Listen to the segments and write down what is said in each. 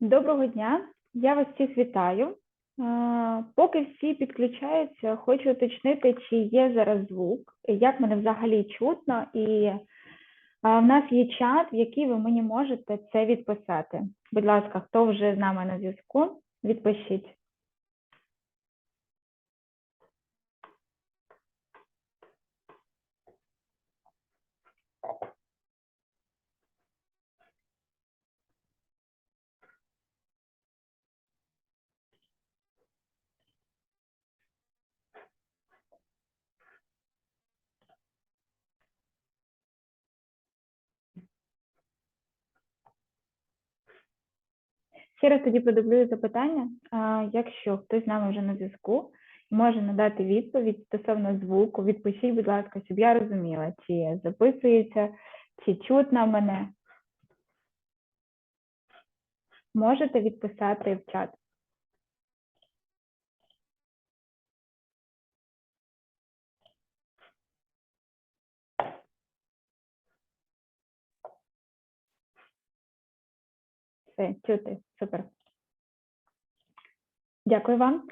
Доброго дня, я вас всіх вітаю. Е, Поки всі підключаються, хочу уточнити, чи є зараз звук, як мене взагалі чутно, і е, в нас є чат, в який ви мені можете це відписати. Будь ласка, хто вже з нами на зв'язку, відпишіть. Ще раз тоді продублюю запитання. Якщо хтось з нами вже на зв'язку, може надати відповідь стосовно звуку, відпишіть, будь ласка, щоб я розуміла, чи записується, чи чутно мене. Можете відписати в чат. Все, чути, супер. Дякую вам.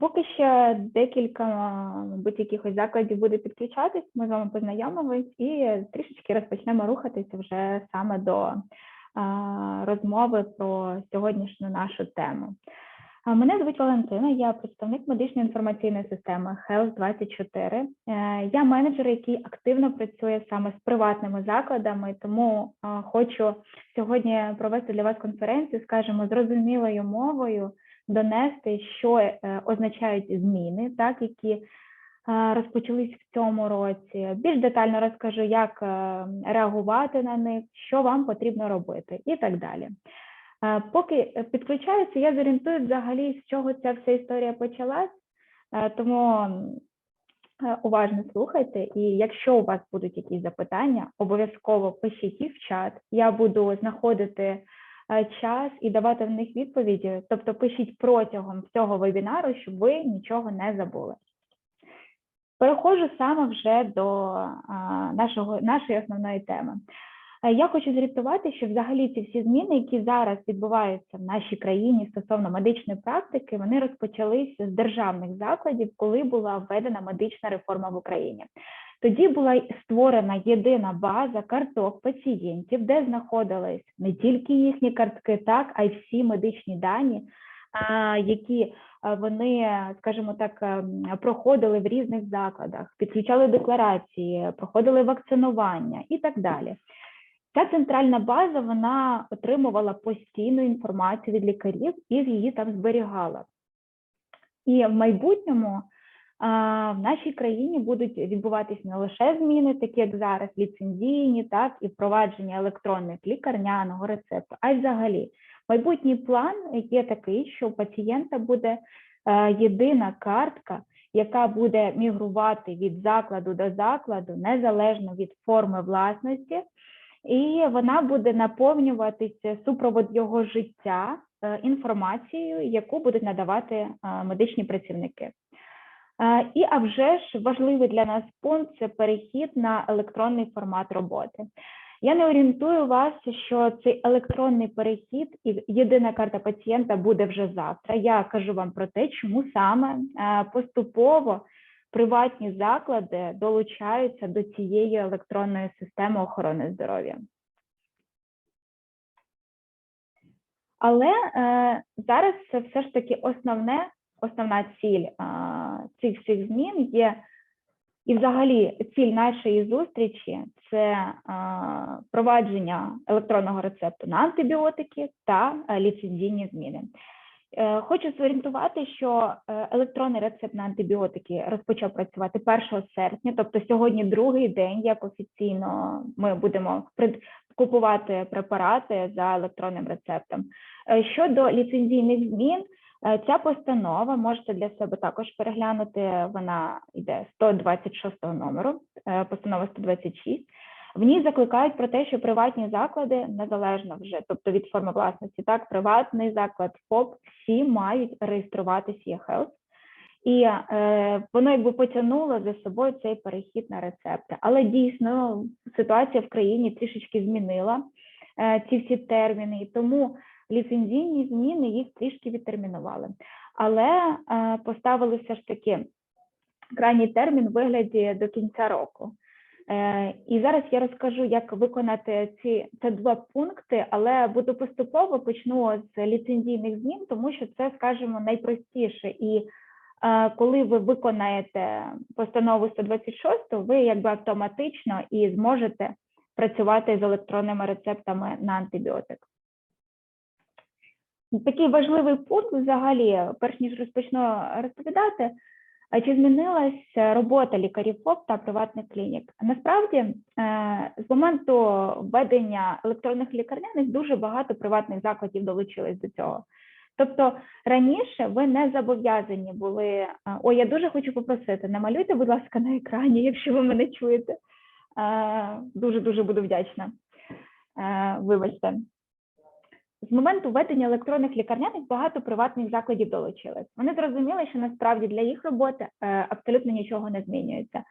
Поки ще декілька, мабуть, якихось закладів буде підключатись, ми з вами познайомились і трішечки розпочнемо рухатися вже саме до розмови про сьогоднішню нашу тему. Мене звуть Валентина, я представник медичної інформаційної системи Health 24. Е, Я менеджер, який активно працює саме з приватними закладами, тому хочу сьогодні провести для вас конференцію, скажімо, зрозумілою мовою, донести, що е, означають зміни, так, які е, розпочались в цьому році. Більш детально розкажу, як е, реагувати на них, що вам потрібно робити і так далі. Е, Поки підключаються, я зорієнтую взагалі, з чого ця вся історія почалась, Е, тому е, уважно слухайте. І якщо у вас будуть якісь запитання, обов'язково пишіть їх в чат. Я буду знаходити е, час і давати в них відповіді. Тобто пишіть протягом всього вебінару, щоб ви нічого не забули. Переходжу саме вже до нашого, нашої основної теми. Е, Я хочу зорієнтувати, що взагалі ці всі зміни, які зараз відбуваються в нашій країні стосовно медичної практики, вони розпочалися з державних закладів, коли була введена медична реформа в Україні. Тоді була створена єдина база карток пацієнтів, де знаходились не тільки їхні картки, так а й всі медичні дані, які вони, скажімо так, ем, проходили в різних закладах, підключали декларації, проходили вакцинування і так далі. Ця центральна база вона отримувала постійну інформацію від лікарів і її там зберігала. І в майбутньому в нашій країні будуть відбуватись не лише зміни, такі як зараз ліцензійні, так і впровадження електронних лікарняного рецепту, а й взагалі майбутній план є такий, що у пацієнта буде е, єдина картка, яка буде мігрувати від закладу до закладу незалежно від форми власності і вона буде наповнюватися супровод його життя е, інформацією, яку будуть надавати е, медичні працівники. Е, І а вже ж важливий для нас пункт це перехід на електронний формат роботи. Я не орієнтую вас, що цей електронний перехід і єдина карта пацієнта буде вже завтра. Я кажу вам про те, чому саме поступово приватні заклади долучаються до цієї електронної системи охорони здоров'я. Але е, зараз це все ж таки основне, основна ціль е, цих всіх змін є, і взагалі ціль нашої зустрічі це е, провадження електронного рецепту на антибіотики та е, ліцензійні зміни. Е, Хочу зорієнтувати, що е, електронний рецепт на антибіотики розпочав працювати 1 серпня, тобто сьогодні другий день, як офіційно ми будемо купувати препарати за електронним рецептом. Е, Щодо ліцензійних змін, ця постанова можете для себе також переглянути. Вона йде 126 номеру, постанова 126. В ній закликають про те, що приватні заклади незалежно вже, тобто від форми власності, так, приватний заклад, ФОП, всі мають реєструватися eHealth. І е, воно якби потягнуло за собою цей перехід на рецепти. Але дійсно ситуація в країні трішечки змінила е, ці всі терміни, і тому ліцензійні зміни їх трішки відтермінували, але е, поставили все ж таки крайній термін в вигляді до кінця року. Е, І зараз я розкажу, як виконати ці це два пункти, але буду поступово почну з ліцензійних змін, тому що це, скажімо, найпростіше. І е, коли ви виконаєте постанову 126, ви якби автоматично і зможете працювати з електронними рецептами на антибіотик. Такий важливий пункт взагалі, перш ніж розпочну розповідати, чи змінилася робота лікарів ФОП та приватних клінік? Насправді, е, з моменту введення електронних лікарняних дуже багато приватних закладів долучились до цього. Тобто раніше ви не зобов'язані були. е, Ой, я дуже хочу попросити, намалюйте, будь ласка, на екрані, якщо ви мене чуєте. Дуже дуже буду вдячна. Е, Вибачте. З моменту введення електронних лікарняних багато приватних закладів долучились. Вони зрозуміли, що насправді для їх роботи е, абсолютно нічого не змінюється.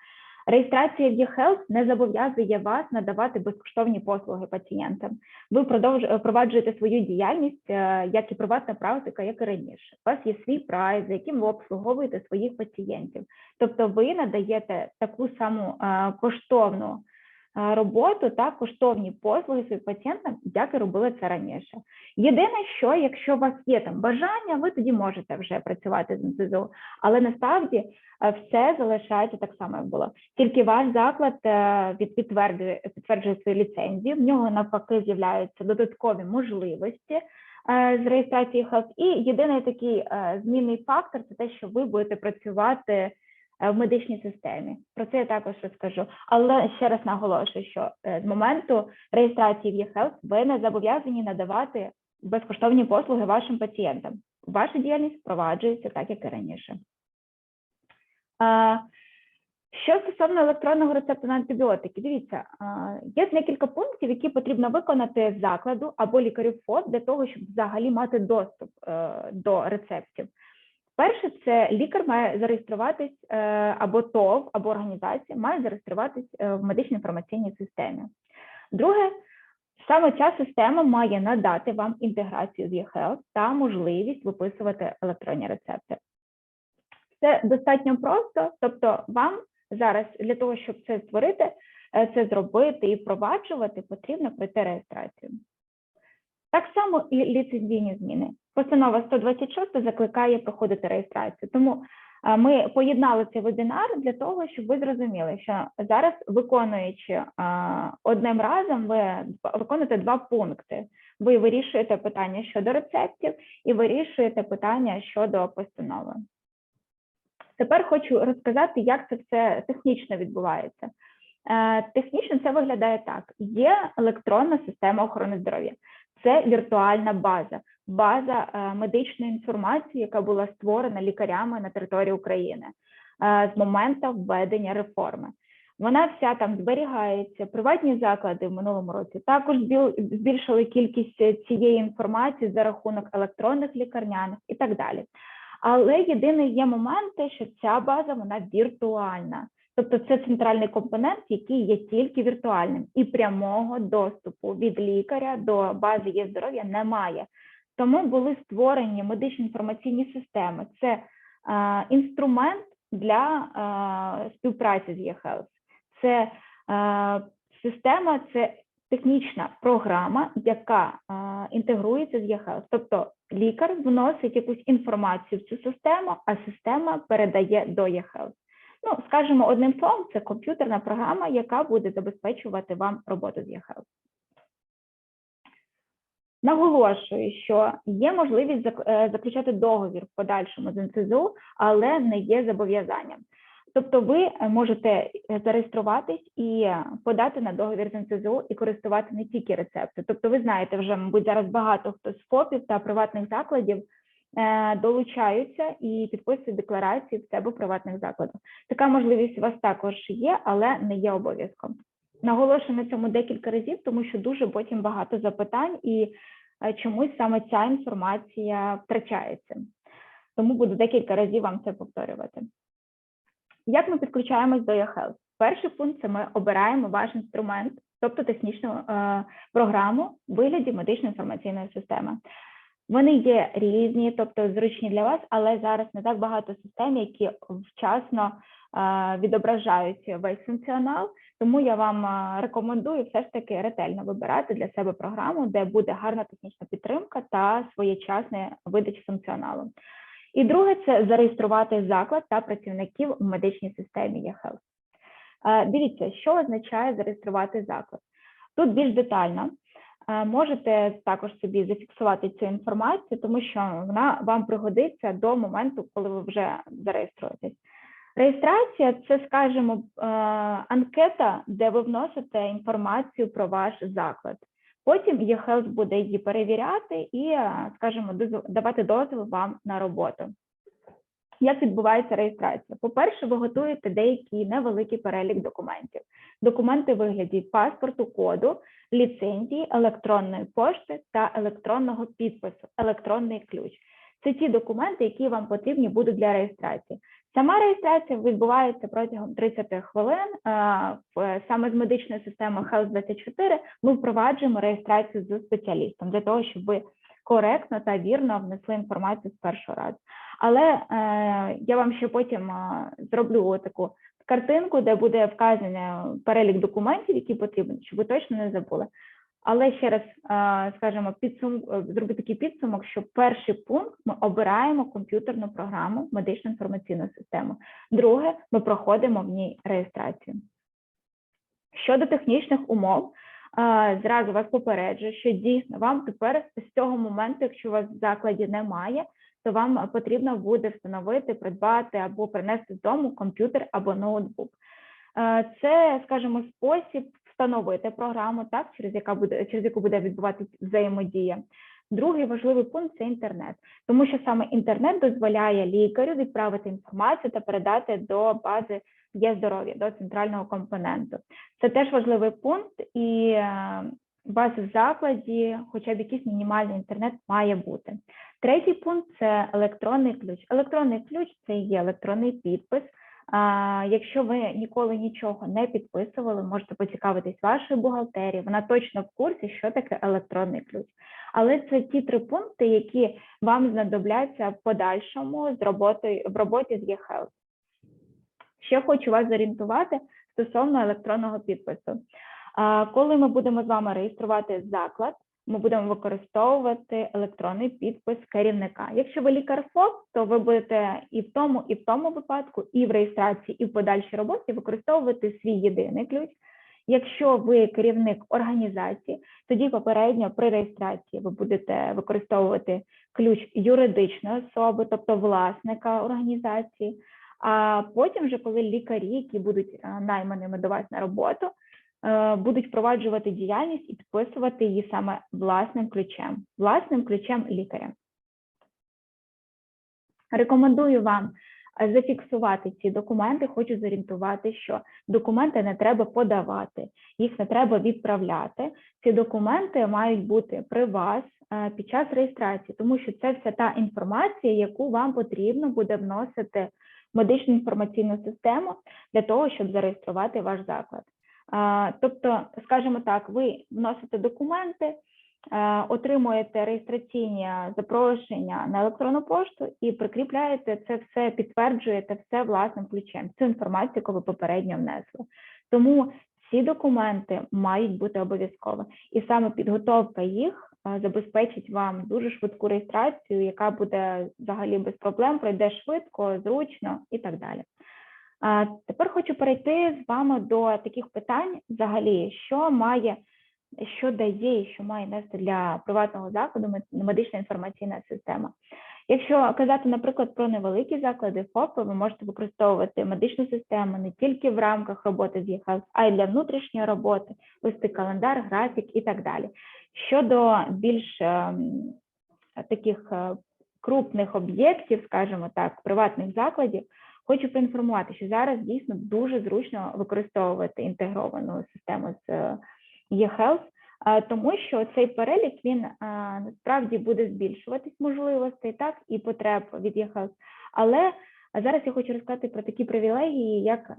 Реєстрація в eHealth не зобов'язує вас надавати безкоштовні послуги пацієнтам. Ви продовж впроваджуєте свою діяльність е, як і приватна практика, як і раніше. У вас є свій прайс, за яким ви обслуговуєте своїх пацієнтів. Тобто, ви надаєте таку саму е, коштовну е, роботу та коштовні послуги своїм пацієнтам, як і робили це раніше. Єдине, що якщо у вас є там бажання, ви тоді можете вже працювати з НСЗУ, але насправді е, все залишається так само, як було. Тільки ваш заклад е, підтверджує, підтверджує свою ліцензію, в нього навпаки з'являються додаткові можливості е, з реєстрації Health. І єдиний такий змінний фактор це те, що ви будете працювати в медичній системі. Про це я також розкажу. Але ще раз наголошую, що е, з моменту реєстрації в eHealth ви не зобов'язані надавати безкоштовні послуги вашим пацієнтам. Ваша діяльність впроваджується так, як і раніше. Що стосовно електронного рецепту на антибіотики, дивіться, є декілька пунктів, які потрібно виконати закладу або лікарю ФОП для того, щоб взагалі мати доступ е, до рецептів. Перше, це лікар має зареєструватись е, або ТОВ, або організація має зареєструватись е, в медичній інформаційній системі. Друге, саме ця система має надати вам інтеграцію з eHealth та можливість виписувати електронні рецепти. Це достатньо просто, тобто вам зараз для того, щоб це створити, е, це зробити і впроваджувати, потрібно пройти реєстрацію. Так само і ліцензійні зміни. Постанова 126 закликає проходити реєстрацію. Тому е, ми поєднали цей вебінар для того, щоб ви зрозуміли, що зараз, виконуючи е, одним разом, ви виконуєте два пункти. Ви вирішуєте питання щодо рецептів і вирішуєте питання щодо постанови. Тепер хочу розказати, як це все технічно відбувається. Е, Технічно це виглядає так: є електронна система охорони здоров'я, це віртуальна база, база е, медичної інформації, яка була створена лікарями на території України е, з моменту введення реформи. Вона вся там зберігається. Приватні заклади в минулому році також збіл- збільшили кількість цієї інформації за рахунок електронних лікарняних і так далі. Але єдиний є момент, що ця база вона віртуальна. Тобто це центральний компонент, який є тільки віртуальним, і прямого доступу від лікаря до бази є здоров'я немає. Тому були створені медичні інформаційні системи. Це е, інструмент для е, співпраці з eHealth. Це е, система, це технічна програма, яка е, інтегрується з eHealth. Тобто лікар вносить якусь інформацію в цю систему, а система передає до eHealth. Ну, скажімо, одним словом, це комп'ютерна програма, яка буде забезпечувати вам роботу з eHealth. Наголошую, що є можливість е, заключати договір в подальшому з НСЗУ, але не є зобов'язанням. Тобто ви е, можете е, зареєструватись і подати на договір з НСЗУ і користувати не тільки рецепти. Тобто, ви знаєте, вже, мабуть, зараз багато хто з ФОПів та приватних закладів долучаються і підписують декларації в себе приватних закладах. Така можливість у вас також є, але не є обов'язком. Наголошую на цьому декілька разів, тому що дуже потім багато запитань, і е, чомусь саме ця інформація втрачається. Тому буду декілька разів вам це повторювати. Як ми підключаємось до eHealth? Перший пункт це ми обираємо ваш інструмент, тобто технічну е, програму в вигляді медичної інформаційної системи. Вони є різні, тобто зручні для вас, але зараз не так багато систем, які вчасно відображають весь функціонал. Тому я вам рекомендую все ж таки ретельно вибирати для себе програму, де буде гарна технічна підтримка та своєчасне видача функціоналу. І друге це зареєструвати заклад та працівників в медичній системі eHealth. Е, Дивіться, що означає зареєструвати заклад. Тут більш детально можете також собі зафіксувати цю інформацію, тому що вона вам пригодиться до моменту, коли ви вже зареєструєтесь. Реєстрація це, скажімо, е, анкета, де ви вносите інформацію про ваш заклад. Потім eHealth буде її перевіряти і, е, скажімо, давати дозвіл вам на роботу. Як відбувається реєстрація? По-перше, ви готуєте деякий невеликий перелік документів. Документи вигляді паспорту, коду, ліцензії, електронної пошти та електронного підпису, електронний ключ. Це ті документи, які вам потрібні будуть для реєстрації. Сама реєстрація відбувається протягом 30 хвилин. Е, Саме з медичної системи Health 24 ми впроваджуємо реєстрацію з спеціалістом для того, щоб ви коректно та вірно внесли інформацію з першого разу. Але е, я вам ще потім е, зроблю таку картинку, де буде вказаний перелік документів, які потрібні, щоб ви точно не забули. Але ще раз е, скажемо, підсум... е, зроблю такий підсумок, що перший пункт ми обираємо комп'ютерну програму, медичну інформаційну систему. Друге, ми проходимо в ній реєстрацію. Щодо технічних умов, зразу вас попереджую, що дійсно вам тепер з цього моменту, якщо у вас в закладі немає, то вам потрібно буде встановити, придбати або принести з дому комп'ютер або ноутбук. Е, Це, скажімо, спосіб встановити програму, так, через, яка буде, через яку буде відбуватися взаємодія. Другий важливий пункт це інтернет, тому що саме інтернет дозволяє лікарю відправити інформацію та передати до бази є здоров'я, до центрального компоненту. Це теж важливий пункт, і е, у вас в закладі хоча б якийсь мінімальний інтернет має бути. Третій пункт це електронний ключ. Електронний ключ це є електронний підпис. Якщо ви ніколи нічого не підписували, можете поцікавитись вашою бухгалтерією. Вона точно в курсі, що таке електронний ключ. Але це ті три пункти, які вам знадобляться в подальшому з роботою в роботі з eHealth. Ще хочу вас зорієнтувати стосовно електронного підпису. Коли ми будемо з вами реєструвати заклад, ми будемо використовувати електронний підпис керівника. Якщо ви лікар ФОП, то ви будете і в тому, і в тому випадку, і в реєстрації, і в подальшій роботі використовувати свій єдиний ключ. Якщо ви керівник організації, тоді попередньо при реєстрації ви будете використовувати ключ юридичної особи, тобто власника організації. А потім, вже коли лікарі, які будуть е, найманими до вас на роботу, е, будуть впроваджувати діяльність і підписувати її саме власним ключем, власним ключем лікаря. Рекомендую вам е, зафіксувати ці документи. Хочу зорієнтувати, що документи не треба подавати, їх не треба відправляти. Ці документи мають бути при вас під час реєстрації, тому що це вся та інформація, яку вам потрібно буде вносити медичну інформаційну систему для того, щоб зареєструвати ваш заклад. Тобто, скажімо так, ви вносите документи, е, отримуєте реєстраційні запрошення на електронну пошту і прикріпляєте це все, підтверджуєте все власним ключем, цю інформацію, яку ви попередньо внесли. Тому ці документи мають бути обов'язково, і саме підготовка їх забезпечить вам дуже швидку реєстрацію, яка буде взагалі без проблем, пройде швидко, зручно і так далі. Тепер хочу перейти з вами до таких питань, взагалі, що має, що дає і що має нести для приватного закладу медична інформаційна система. Якщо казати, наприклад, про невеликі заклади ФОПи, ви можете використовувати медичну систему не тільки в рамках роботи з eHealth, а й для внутрішньої роботи, вести календар, графік і так далі. Щодо більш ем, таких е, крупних об'єктів, скажімо так, приватних закладів, Хочу поінформувати, що зараз дійсно дуже зручно використовувати інтегровану систему з е, eHealth, е, тому що цей перелік він насправді буде збільшуватись можливостей, так і потреб від eHealth, але А зараз я хочу розказати про такі привілегії, як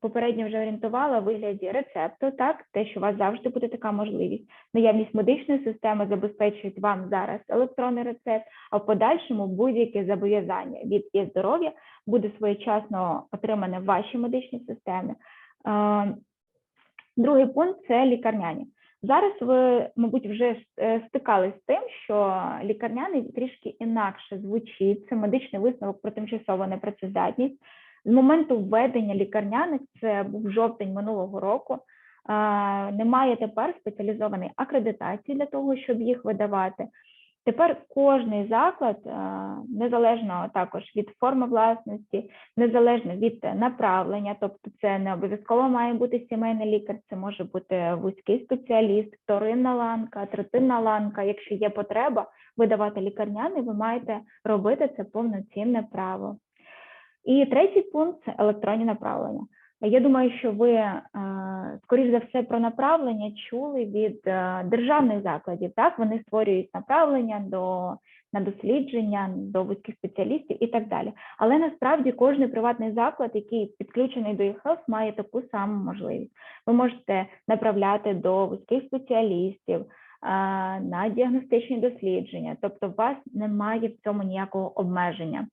попередньо вже орієнтувала в вигляді рецепту, так, те, що у вас завжди буде така можливість. Наявність медичної системи забезпечують вам зараз електронний рецепт, а в подальшому будь-яке зобов'язання від є здоров'я буде своєчасно отримане в вашій медичній системі. Е, Другий пункт це лікарняні. Зараз ви, мабуть, вже е, стикались з тим, що лікарняний трішки інакше звучить. Це медичний висновок про тимчасову непрацездатність. З моменту введення лікарняних, це був жовтень минулого року. Немає тепер спеціалізованої акредитації для того, щоб їх видавати. Тепер кожний заклад, е, незалежно також від форми власності, незалежно від направлення, тобто це не обов'язково має бути сімейний лікар, це може бути вузький спеціаліст, вторинна ланка, третинна ланка. Якщо є потреба видавати лікарняний, ви маєте робити це повноцінне право. І третій пункт це електронні направлення. Я думаю, що ви, е, скоріш за все, про направлення чули від е, державних закладів. Так, вони створюють направлення до на дослідження, до вузьких спеціалістів і так далі. Але насправді кожен приватний заклад, який підключений до eHealth, має таку саму можливість. Ви можете направляти до вузьких спеціалістів е, на діагностичні дослідження, тобто у вас немає в цьому ніякого обмеження.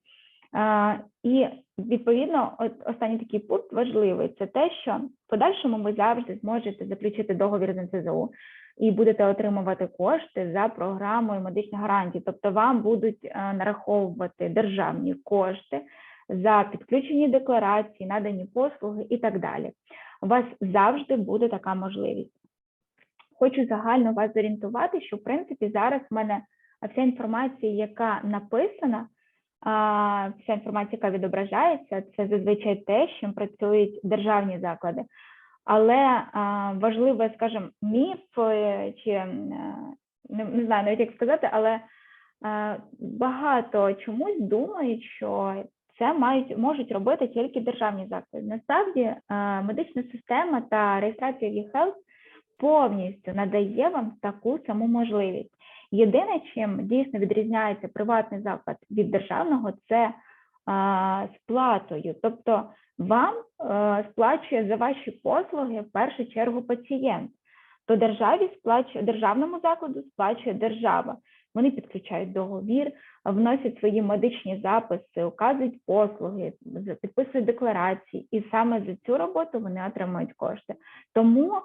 І відповідно, останній такий пункт важливий це те, що в подальшому ви завжди зможете заключити договір з НСЗУ і будете отримувати кошти за програмою медичних гарантій. Тобто вам будуть е, нараховувати державні кошти за підключені декларації, надані послуги і так далі. У вас завжди буде така можливість. Хочу загально вас зорієнтувати, що в принципі зараз в мене вся інформація, яка написана, вся інформація, яка відображається, це зазвичай те, з чим працюють державні заклади. Але а, важливо, скажімо, міф чи не, знаю навіть як сказати, але багато чомусь думають, що це мають можуть робити тільки державні заклади. Насправді медична система та реєстрація eHealth повністю надає вам таку саму можливість. Єдине, чим дійсно відрізняється приватний заклад від державного, це сплатою. Тобто вам а, сплачує за ваші послуги в першу чергу пацієнт. То державі сплачує державному закладу сплачує держава. Вони підключають договір, вносять свої медичні записи, указують послуги, підписують декларації, і саме за цю роботу вони отримують кошти. Тому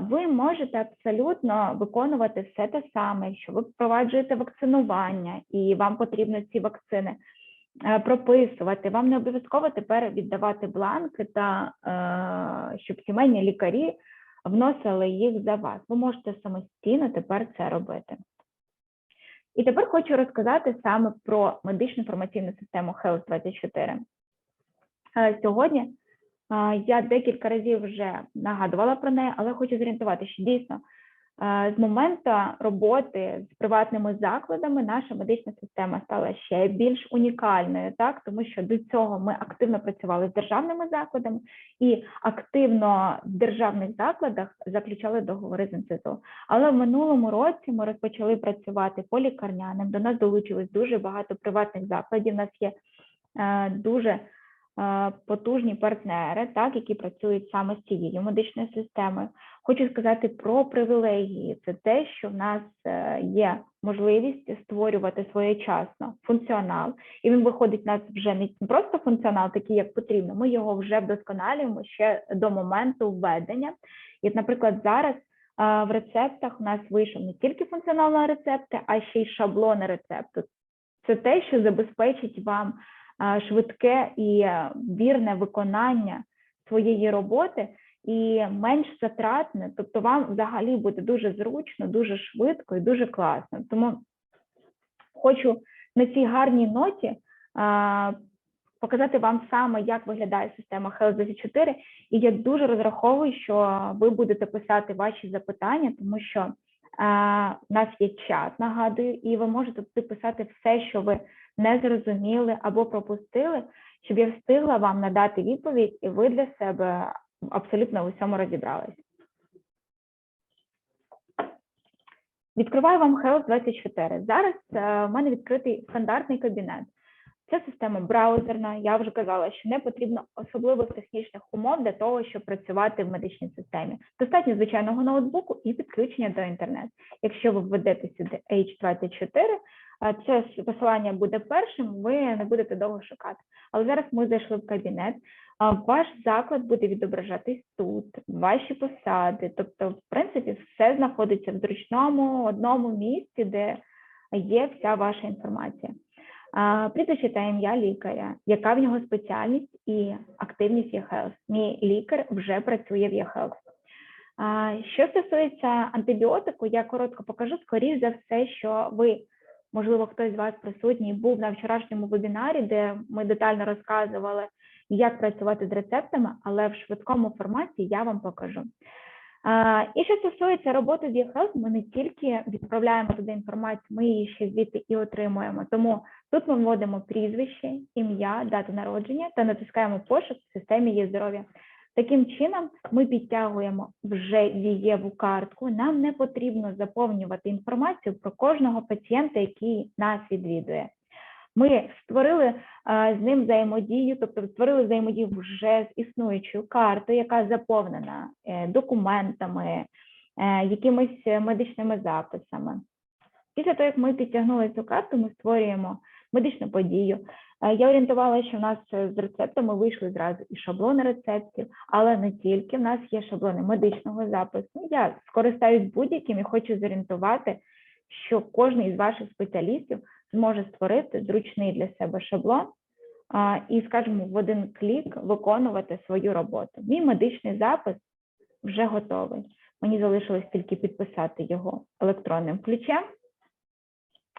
ви можете абсолютно виконувати все те саме, якщо ви впроваджуєте вакцинування і вам потрібно ці вакцини е, прописувати. Вам не обов'язково тепер віддавати бланки та е, щоб сімейні лікарі вносили їх за вас. Ви можете самостійно тепер це робити. І тепер хочу розказати саме про медичну інформаційну систему Health 24. Е, Сьогодні я декілька разів вже нагадувала про неї, але хочу зорієнтувати, що дійсно з моменту роботи з приватними закладами наша медична система стала ще більш унікальною, так тому що до цього ми активно працювали з державними закладами і активно в державних закладах заключали договори з НСЗУ. Але в минулому році ми розпочали працювати по лікарняним. До нас долучилось дуже багато приватних закладів. У нас є е, дуже потужні партнери, так, які працюють саме з цією медичною системою. Хочу сказати про привілегії. Це те, що в нас е, є можливість створювати своєчасно функціонал, і він виходить у нас вже не просто функціонал, такий як потрібно. Ми його вже вдосконалюємо ще до моменту введення. І, наприклад, зараз. Е, в рецептах у нас вийшов не тільки функціонал на рецепти, а ще й шаблони рецепту. Це те, що забезпечить вам швидке і е, вірне виконання своєї роботи і менш затратне, тобто вам взагалі буде дуже зручно, дуже швидко і дуже класно. Тому хочу на цій гарній ноті показати вам саме, як виглядає система Health 24 і я дуже розраховую, що ви будете писати ваші запитання, тому що у нас є чат, нагадую, і ви можете тут писати все, що ви не зрозуміли або пропустили, щоб я встигла вам надати відповідь, і ви для себе абсолютно в усьому розібрались. Відкриваю вам Health 24. Зараз е, в мене відкритий стандартний кабінет. Ця система браузерна. Я вже казала, що не потрібно особливих технічних умов для того, щоб працювати в медичній системі. Достатньо звичайного ноутбуку і підключення до інтернету. Якщо ви введете сюди H24, а це посилання буде першим, ви не будете довго шукати. Але зараз ми зайшли в кабінет. Ваш заклад буде відображатись тут, ваші посади. Тобто, в принципі, все знаходиться в зручному одному місці, де є вся ваша інформація. Прізвище та ім'я лікаря, яка в нього спеціальність і активність eHealth. Мій лікар вже працює в. А, Що стосується антибіотику, я коротко покажу, скоріш за все, що ви, можливо, хтось з вас присутній був на вчорашньому вебінарі, де ми детально розказували, як працювати з рецептами, але в швидкому форматі я вам покажу. І що стосується роботи з eHealth, ми не тільки відправляємо туди інформацію, ми її ще звідти і отримуємо. Тому тут ми вводимо прізвище, ім'я, дату народження та натискаємо пошук в системі є здоров'я. Таким чином, ми підтягуємо вже дієву картку. Нам не потрібно заповнювати інформацію про кожного пацієнта, який нас відвідує. Ми створили з ним взаємодію, тобто створили взаємодію вже з існуючою картою, яка заповнена е, документами, е, якимись медичними записами. Після того, як ми підтягнули цю карту, ми створюємо медичну подію. Е, Я орієнтувала, що в нас з рецептами вийшли зразу і шаблони рецептів, але не тільки в нас є шаблони медичного запису. Я скористаюсь будь-яким і хочу зорієнтувати, що кожен із ваших спеціалістів зможе створити зручний для себе шаблон а, і, скажімо, в один клік виконувати свою роботу. Мій медичний запис вже готовий. Мені залишилось тільки підписати його електронним ключем.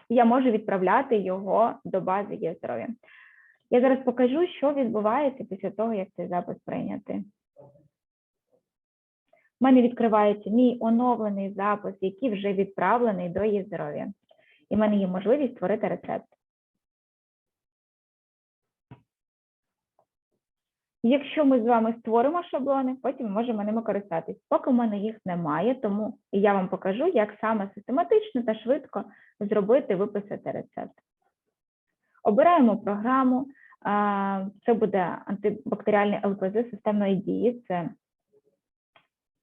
Я можу відправляти його до бази є здоров'я. Я зараз покажу, що відбувається після того, як цей запис прийнятий. У мене відкривається мій оновлений запис, який вже відправлений до здоров'я. І в мене є можливість створити рецепт. Якщо ми з вами створимо шаблони, потім можемо ними користатись. Поки в мене їх немає, тому я вам покажу, як саме систематично та швидко зробити, виписати рецепт. Обираємо програму. Це буде антибактеріальний ЛПЗ системної дії. Це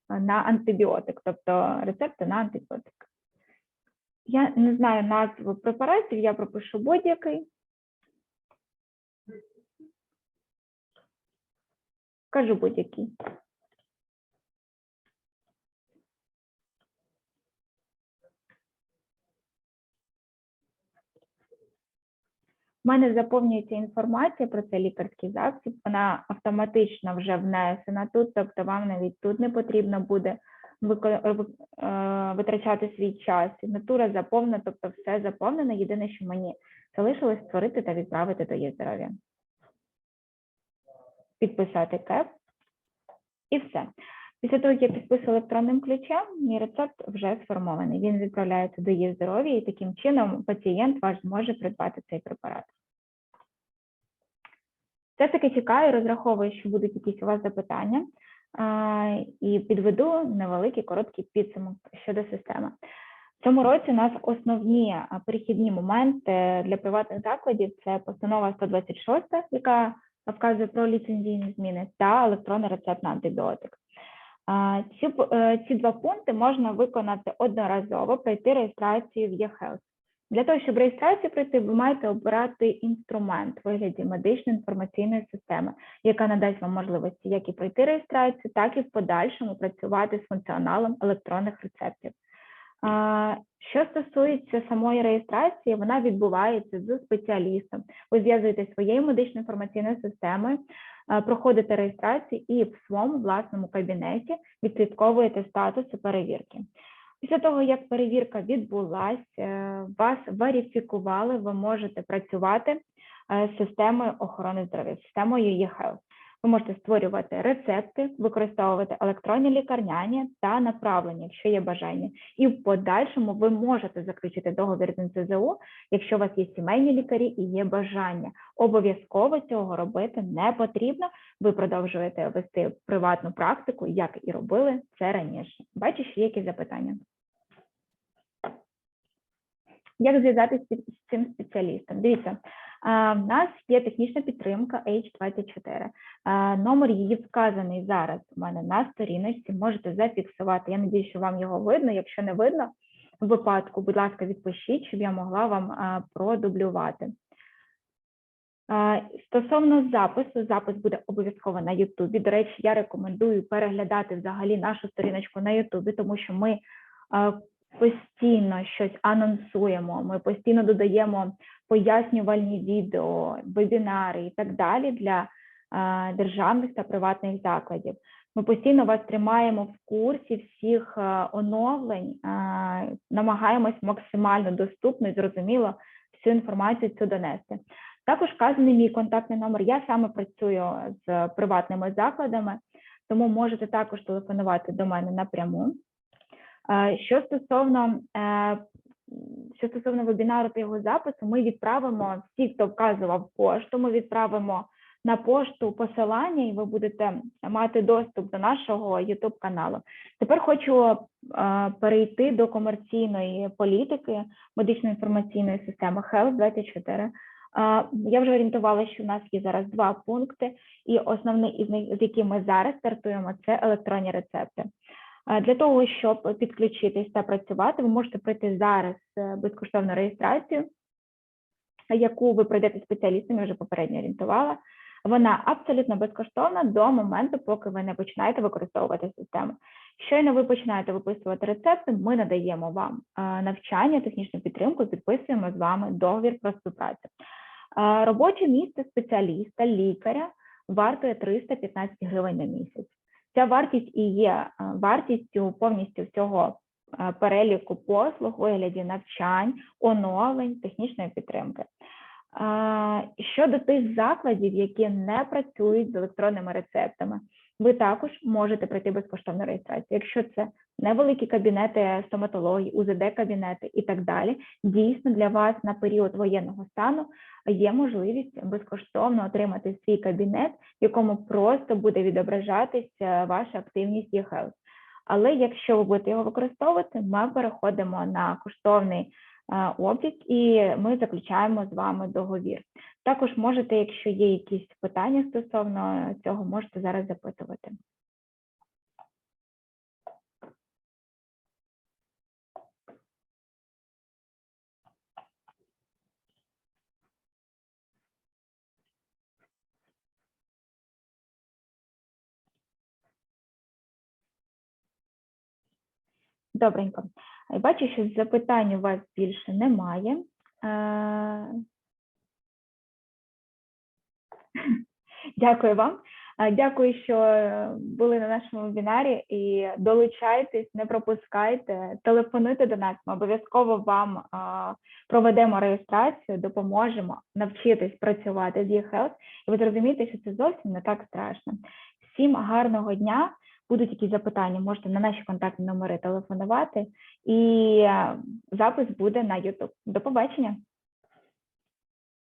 на антибіотик, тобто рецепти на антибіотик. Я не знаю назву препаратів, я пропишу будь-який. Кажу будь-який. У мене заповнюється інформація про цей лікарський засіб, вона автоматично вже внесена тут, тобто вам навіть тут не потрібно буде витрачати свій час. Сигнатура заповнена, тобто все заповнено. Єдине, що мені залишилось створити та відправити до є. Підписати КЕП і все. Після того, як я підписую електронним ключем, мій рецепт вже сформований. Він відправляється до здоров'я, і таким чином пацієнт ваш зможе придбати цей препарат. Все таки чекаю, розраховую, що будуть якісь у вас запитання, і підведу невеликий короткий підсумок щодо системи. В цьому році у нас основні перехідні моменти для приватних закладів це постанова 126, яка вказує про ліцензійні зміни, та електронний рецепт на антибіотик. Ці, е, ці два пункти можна виконати одноразово, пройти реєстрацію в eHealth. Для того, щоб реєстрацію пройти, ви маєте обирати інструмент в вигляді медичної інформаційної системи, яка надасть вам можливості як і пройти реєстрацію, так і в подальшому працювати з функціоналом електронних рецептів. Що стосується самої реєстрації, вона відбувається з спеціалістом. Ви зв'язуєтесь своєю медичною інформаційною системою, проходите реєстрацію і в своєму власному кабінеті відслідковуєте статуси перевірки. Після того, як перевірка відбулася, вас верифікували, ви можете працювати е, з системою охорони здоров'я, системою eHealth. Ви можете створювати рецепти, використовувати електронні лікарняні та направлення, якщо є бажання. І в подальшому ви можете заключити договір з НСЗУ, якщо у вас є сімейні лікарі і є бажання. Обов'язково цього робити не потрібно. Ви продовжуєте вести приватну практику, як і робили це раніше. Бачу, що є якісь запитання. Як зв'язатися з цим спеціалістом? Дивіться, В нас є технічна підтримка H24. Е, Номер її вказаний зараз у мене на сторіночці. Можете зафіксувати. Я надію, що вам його видно. Якщо не видно, в випадку, будь ласка, відпишіть, щоб я могла вам продублювати. Стосовно запису, запис буде обов'язково на Ютубі. До речі, я рекомендую переглядати взагалі нашу сторіночку на Ютубі, тому що ми постійно щось анонсуємо, ми постійно додаємо пояснювальні відео, вебінари і так далі для е, державних та приватних закладів. Ми постійно вас тримаємо в курсі всіх е, оновлень, е, намагаємось максимально доступно і зрозуміло всю інформацію цю донести. Також вказаний мій контактний номер. Я саме працюю з приватними закладами, тому можете також телефонувати до мене напряму. Е, Що стосовно е, що стосовно вебінару та його запису, ми відправимо всі, хто вказував пошту, ми відправимо на пошту посилання, і ви будете мати доступ до нашого youtube каналу. Тепер хочу е, перейти до комерційної політики медично-інформаційної системи Health 24. Е, Я вже орієнтувалася, що в нас є зараз два пункти, і основний із них, з яким ми зараз стартуємо, це електронні рецепти. Для того, щоб підключитись та працювати, ви можете пройти зараз е, безкоштовну реєстрацію, яку ви пройдете спеціалістом, я вже попередньо орієнтувала. Вона абсолютно безкоштовна до моменту, поки ви не починаєте використовувати систему. Щойно ви починаєте виписувати рецепти, ми надаємо вам е, навчання, технічну підтримку, підписуємо з вами договір про співпрацю. Е, Робоче місце спеціаліста, лікаря вартує 315 гривень на місяць. Ця вартість і є е, вартістю повністю всього е, переліку послуг, у вигляді навчань, оновлень, технічної підтримки. Е, Щодо тих закладів, які не працюють з електронними рецептами, ви також можете пройти безкоштовну реєстрацію. Якщо це невеликі кабінети стоматології, УЗД-кабінети і так далі, дійсно для вас на період воєнного стану є можливість безкоштовно отримати свій кабінет, в якому просто буде відображатися ваша активність eHealth. Але якщо ви будете його використовувати, ми переходимо на коштовний е, облік і ми заключаємо з вами договір. Також можете, якщо є якісь питання стосовно цього, можете зараз запитувати. Добренько. Е, Бачу, що запитань у вас більше немає. Е, Дякую вам. Е, Дякую, що були на нашому вебінарі і долучайтесь, не пропускайте, телефонуйте до нас. Ми обов'язково вам проведемо реєстрацію, допоможемо навчитись працювати з eHealth, і ви зрозумієте, що це зовсім не так страшно. Всім гарного дня. Будуть якісь запитання, можете на наші контактні номери телефонувати, і е, запис буде на YouTube. До побачення.